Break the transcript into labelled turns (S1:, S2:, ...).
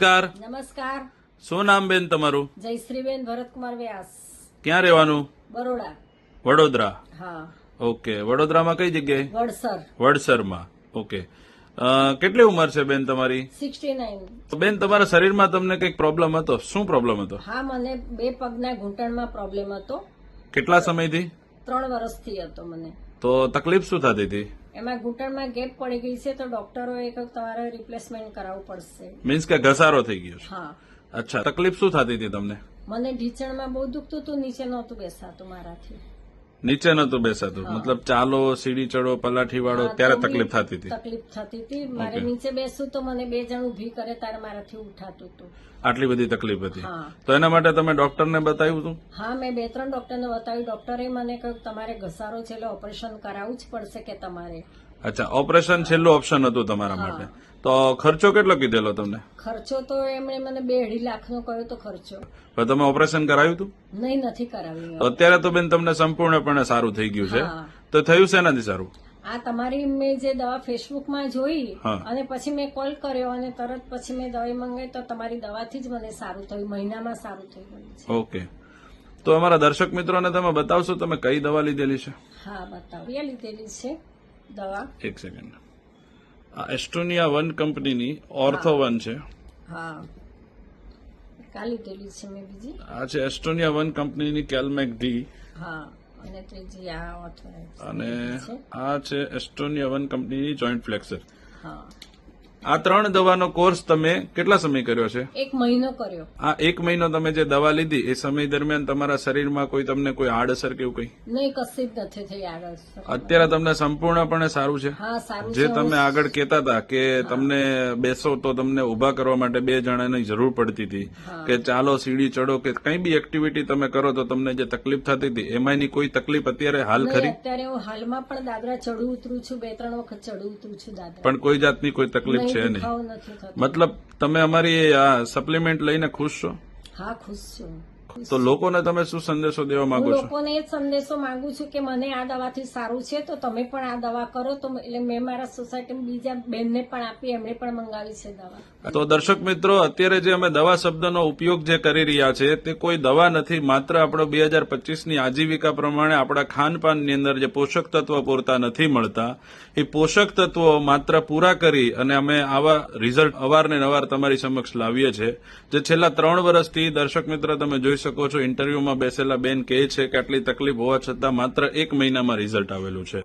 S1: નમસ્કાર.
S2: નમસ્કાર.
S1: શું નામ બેન તમારું?
S2: જયશ્રીબેન ભરતકુમાર વ્યાસ.
S1: ક્યાં રહેવાનું?
S2: બરોડા.
S1: વડોદરા.
S2: હા.
S1: ઓકે. વડોદરામાં કઈ જગ્યાએ?
S2: વડસર.
S1: વડસરમાં. ઓકે. કેટલી ઉંમર છે બેન તમારી?
S2: Sixty nine.
S1: બેન તમારા શરીરમાં તમને કંઈક પ્રોબ્લેમ હતો? શું પ્રોબ્લેમ હતો?
S2: હા મને બે પગના ઘૂંટણમાં પ્રોબ્લેમ હતો.
S1: કેટલા સમયથી?
S2: ત્રણ વર્ષથી હતો મને.
S1: તો તકલીફ શું થતી હતી?
S2: એમાં ઘૂંટણમાં ગેપ પડી ગઈ છે તો ડોક્ટરોએ કહ્યું તમારે રિપ્લેસમેન્ટ કરાવવું પડશે.
S1: મીન્સ કે ઘસારો થઈ ગયો છે?
S2: હા.
S1: અચ્છા તકલીફ શું થતી હતી તમને?
S2: મને ઢીચણમાં બહુ દુખતું હતું નીચે નહોતું બેસાતું મારાથી.
S1: નીચે નતું બેસાતું મતલબ ચાલો સીડી ચડો પલાઠી વાળો ત્યારે તકલીફ થતી હતી.
S2: તકલીફ થતી હતી. મારે નીચે બેસવું તો મને બે જણ ઊભી કરે ત્યારે મારાથી ઉઠાતું હતું
S1: આટલી બધી તકલીફ હતી. તો એના માટે તમે ડોક્ટરને બતાવ્યું હતું?
S2: હા મેં બે ત્રણ ડોક્ટરને બતાવ્યું. ડોક્ટરે મને કહ્યું તમારે ઘસારો છે એટલે ઓપરેશન કરાવવું જ પડશે કે તમારે?
S1: અચ્છા ઓપરેશન છેલ્લું ઓપ્શન હતું તમારા માટે. તો ખર્ચો કેટલો કીધેલો તમને?
S2: ખર્ચો તો એમણે મને બે અઢી લાખનો કહ્યો તો ખર્ચો.
S1: તો તમે ઓપરેશન કરાવ્યું હતું?
S2: નહીં નથી કરાવ્યું.
S1: તો અત્યારે તો બેન તમને સંપૂર્ણપણે સારું થઈ ગયું છે. તો થયું છે નથી સારું?
S2: આ તમારી મેં જે દવા ફેસબુકમાં જોઈ. અને પછી મેં કોલ કર્યો અને તરત પછી મેં દવા મંગાવી તો તમારી દવાથી જ મને સારું થયું મહિનામાં સારું થઈ ગયું
S1: ઓકે. તો અમારા દર્શક મિત્રોને તમે બતાવશો તમે કઈ દવા લીધેલી છે?
S2: હા બતાવી લીધેલી છે. દવા?
S1: એક સેકન્ડ. આ એસ્ટોનિયા વન કંપનીની ઓર્થો વન છે.
S2: હા. કાલી લીધેલી છે મેં બીજી.
S1: આ છે એસ્ટોનિયા વન કંપનીની કેલમેક ડી.
S2: હા અને ત્રીજી આ ઓર્થો
S1: અને આ છે એસ્ટોનિયા વન કંપનીની જોઈન્ટ ફ્લેક્સર.
S2: હા.
S1: આ ત્રણ દવાનો કોર્સ તમે કેટલા સમય કર્યો છે?
S2: એક મહિનો કર્યો.
S1: આ એક મહિનો તમે જે દવા લીધી એ સમય દરમિયાન તમારા શરીરમાં કોઈ તમને કોઈ આડઅસર કેવું કઈ?
S2: નહીં કશી જ નથી થઈ આડઅસર.
S1: અત્યારે તમને સંપૂર્ણપણે સારું છે? જે તમે આગળ કહેતા હતા કે તમને બેસો તો તમને ઊભા કરવા માટે બે જણાની જરૂર પડતી હતી. કે ચાલો સીડી ચડો કે કઈ બી એક્ટિવિટી તમે કરો તો તમને જે તકલીફ થતી હતી એમાંની કોઈ તકલીફ અત્યારે હાલ ખરી?
S2: અત્યારે હું હાલમાં પણ દાદરા ચડું ઉતરું છું બે ત્રણ વખત ચડું ઉતરું છું દાદરા.
S1: પણ કોઈ જાતની કોઈ તકલીફ છે
S2: નહીં,
S1: મતલબ તમે અમારી આ સપ્લિમેન્ટ લઈને ખુશ છો?
S2: હા ખુશ છું.
S1: તો લોકોને તમે શું સંદેશો દેવા માંગો છો?
S2: લોકોને એ સંદેશો માંગુ છું કે મને આ દવાથી સારું છે તો તમે પણ આ દવા કરો. તો એટલે મેં મારા સોસાયટીમાં બીજા બેનને પણ આપી એમણે પણ મંગાવી છે દવા.
S1: તો દર્શક મિત્રો અત્યારે જે અમે દવા શબ્દનો ઉપયોગ જે કરી રહ્યા છે તે કોઈ દવા નથી માત્ર આપણો બે હજાર પચીસની આજીવિકા પ્રમાણે આપણા ખાનપાનની અંદર જે પોષક તત્વો પૂરતા નથી મળતા એ પોષક તત્વો માત્ર પૂરા કરી અને અમે આવા રિઝલ્ટ અવારને નવાર તમારી સમક્ષ લાવીએ છીએ. જે છેલ્લા ત્રણ વર્ષથી દર્શક મિત્ર તમે જોઈ શકો છો. ઇન્ટરવ્યુમાં બેસેલા બેન કહે છે કે આટલી તકલીફ હોવા છતાં માત્ર એક મહિનામાં રિઝલ્ટ આવેલું છે.